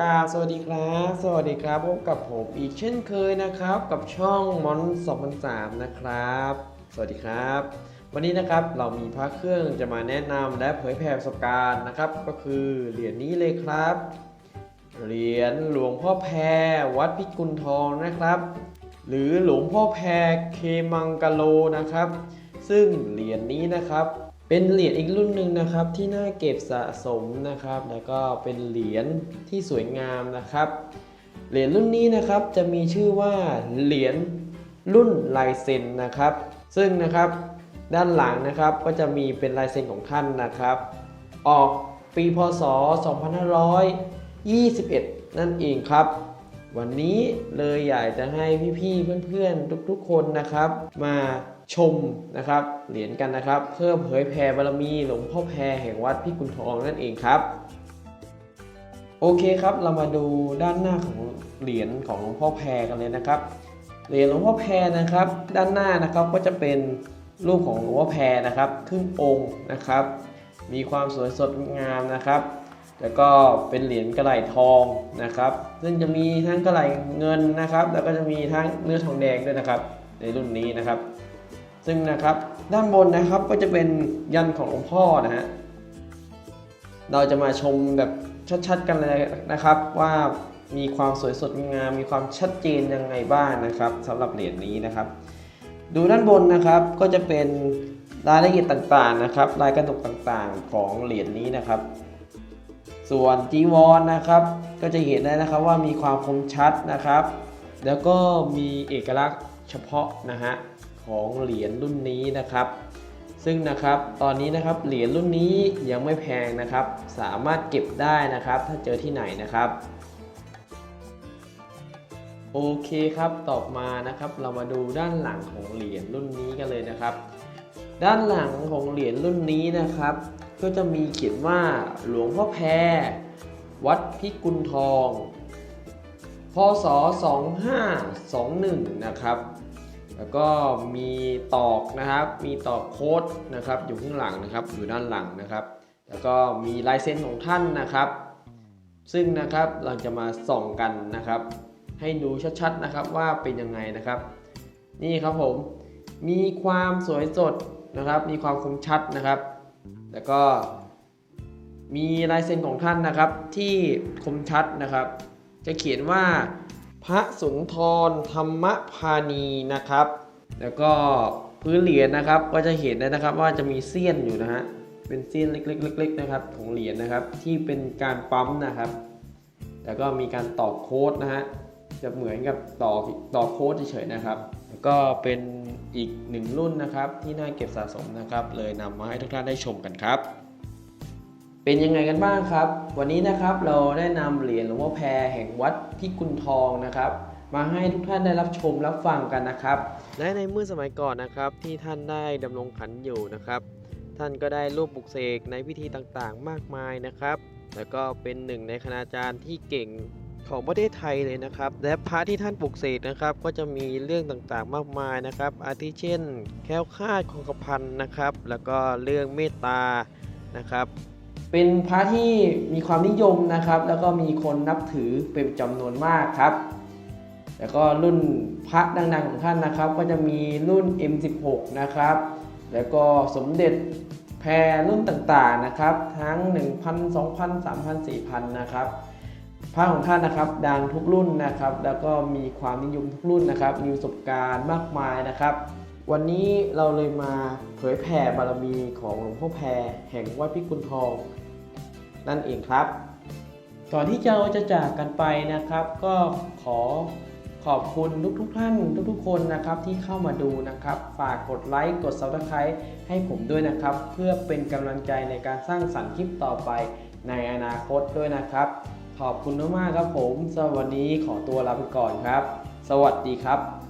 กาสวัสดีครับ สวัสดีครับพบกับผมอีกเช่นเคยนะครับ กับช่องมอน2003นะครับ สวัสดีครับ วันนี้นะครับเรามีพระเครื่องจะมาแนะนำและเผยแผ่ประสบการณ์นะครับ ก็คือเหรียญนี้เลยครับ เหรียญหลวงพ่อแพรวัดพิกุลทองนะครับ หรือหลวงพ่อแพรเคมังกะโลนะครับ ซึ่งเหรียญนี้นะครับ เป็นเหรียญอีกรุ่นหนึ่งนะครับที่น่าเก็บสะสมนะครับ แล้วก็เป็นเหรียญที่สวยงามนะครับ เหรียญรุ่นนี้นะครับจะมีชื่อว่าเหรียญรุ่นลายเซ็นนะครับ ซึ่งนะครับด้านหลังนะครับก็จะมีเป็นลายเซ็นของท่านนะครับ ออกปีพศ 2521 นั่นเองครับ วันนี้เลยอยากจะให้พี่ๆเพื่อนๆทุกๆคนนะครับ มา ชมนะครับเหรียญกันนะครับ เพื่อเผยแผ่บารมีหลวงพ่อแพรแห่งวัดพิกุลทองนั่นเองครับ โอเคครับเรามาดูด้านหน้าของเหรียญของหลวงพ่อแพรกันเลยนะครับเหรียญหลวงพ่อแพรนะครับ ด้านหน้านะครับก็จะเป็นรูปของหลวงพ่อแพรนะครับครึ่งองค์นะครับ มีความสวยสดงามนะครับ แล้วก็เป็นเหรียญกระไหลทองนะครับ ซึ่งจะมีทั้งกระไหลเงินนะครับ แล้วก็จะมีทั้งเนื้อทองแดงด้วยนะครับ ในรุ่นนี้นะครับ ซึ่งนะครับด้านบนนะครับก็จะเป็นยันของหลวงพ่อนะฮะเราจะมาชมแบบชัดๆกันเลยนะครับว่ามีความสวยสดงามมีความชัดเจนยังไงบ้างนะครับสำหรับเหรียญนี้นะครับ ดูด้านบนนะครับก็จะเป็นรายละเอียดต่างๆนะครับลายกระหนกต่างๆของเหรียญนี้นะครับ ส่วนจีวรนะครับ ก็จะเห็นได้นะครับว่ามีความคมชัดนะครับ แล้วก็มีเอกลักษณ์เฉพาะนะฮะ ของเหรียญรุ่นนี้นะครับ ซึ่งนะครับตอนนี้นะครับเหรียญรุ่นนี้ยังไม่แพงนะครับ สามารถเก็บได้นะครับ ถ้าเจอที่ไหนนะครับโอเคครับ ต่อมานะครับ เรามาดูด้านหลังของเหรียญรุ่นนี้กันเลยนะครับ ด้านหลังของเหรียญรุ่นนี้นะครับ ก็จะมีเขียนว่าหลวงพ่อแพรวัดพิกุลทอง พศ 2521 นะครับ แล้วก็มีตอกนะครับ มีตอกโค้ดนะครับอยู่ข้างหลังนะครับ อยู่ด้านหลังนะครับ แล้วก็มีลายเซ็นของท่านนะครับ ซึ่งนะครับเราจะมาส่องกันนะครับ ให้ดูชัดๆนะครับว่าเป็นยังไงนะครับ นี่ครับผม มีความสวยสดนะครับ มีความคมชัดนะครับ แล้วก็มีลายเซ็นของท่านนะครับที่คมชัดนะครับ จะเขียนว่า พระสุนทรธรรมพานีนะครับ แล้วก็พื้นเหรียญนะครับก็จะเห็นได้นะครับว่าจะมีเสี้ยนอยู่นะฮะเป็นเสี้ยนเล็กๆๆๆนะครับของเหรียญนะครับที่เป็นการปั๊มนะครับ แล้วก็มีการต่อโค้ดนะฮะจะเหมือนกับต่อต่อโค้ดเฉยๆนะครับ แล้วก็เป็นอีกหนึ่งรุ่นนะครับที่น่าเก็บสะสมนะครับ เลยนำมาให้ทุกท่านได้ชมกันครับ เป็นยังไงกันบ้างครับ วันนี้นะครับเราได้นำเหรียญหลวงพ่อแพรแห่งวัดพิกุลทองนะครับ มาให้ทุกท่านได้รับชมรับฟังกันนะครับ และในเมื่อสมัยก่อนนะครับที่ท่านได้ดำรงขันอยู่นะครับ ท่านก็ได้ร่วมปลุกเสกในพิธีต่างๆ มากมายนะครับ แล้วก็เป็นหนึ่งในคณาจารย์ที่เก่งของประเทศไทยเลยนะครับ และพระที่ท่านปลุกเสกนะครับ ก็จะมีเรื่องต่างๆมากมายนะครับ อาทิเช่น แคล้วคาดคงกระพันนะครับ แล้วก็เรื่องเมตตานะครับ เป็นพระที่มีความนิยมนะครับ แล้วก็มีคนนับถือเป็นจำนวนมากครับ แล้วก็รุ่นพระดังๆของท่านนะครับ ก็จะมีรุ่น M16 นะครับ แล้วก็สมเด็จแพรรุ่นต่างๆนะครับ ทั้ง 1,000 2,000 3,000 4,000 นะครับพระของท่านนะครับดังทุกรุ่นนะครับ แล้วก็มีความนิยมทุกรุ่นนะครับ มีประสบการณ์มากมายนะครับ วันนี้เราเลยมาเผยแผ่บารมีของหลวงพ่อแพรแห่งวัดพิกุลทอง นั่นเองครับ ก่อนที่เราจะจากกันไปนะครับ ก็ขอขอบคุณทุกๆทท่านทุกๆคนนะครับที่เข้ามาดูนะครับ ฝากกดไลค์กด Subscribe ให้ผมด้วยนะครับ เพื่อเป็นกำลังใจในการสร้างสรรค์คลิปต่อไปในอนาคตด้วยนะครับ ขอบคุณมากๆครับผม สวันนี้ขอตัวลาไปก่อนครับ สวัสดีครับ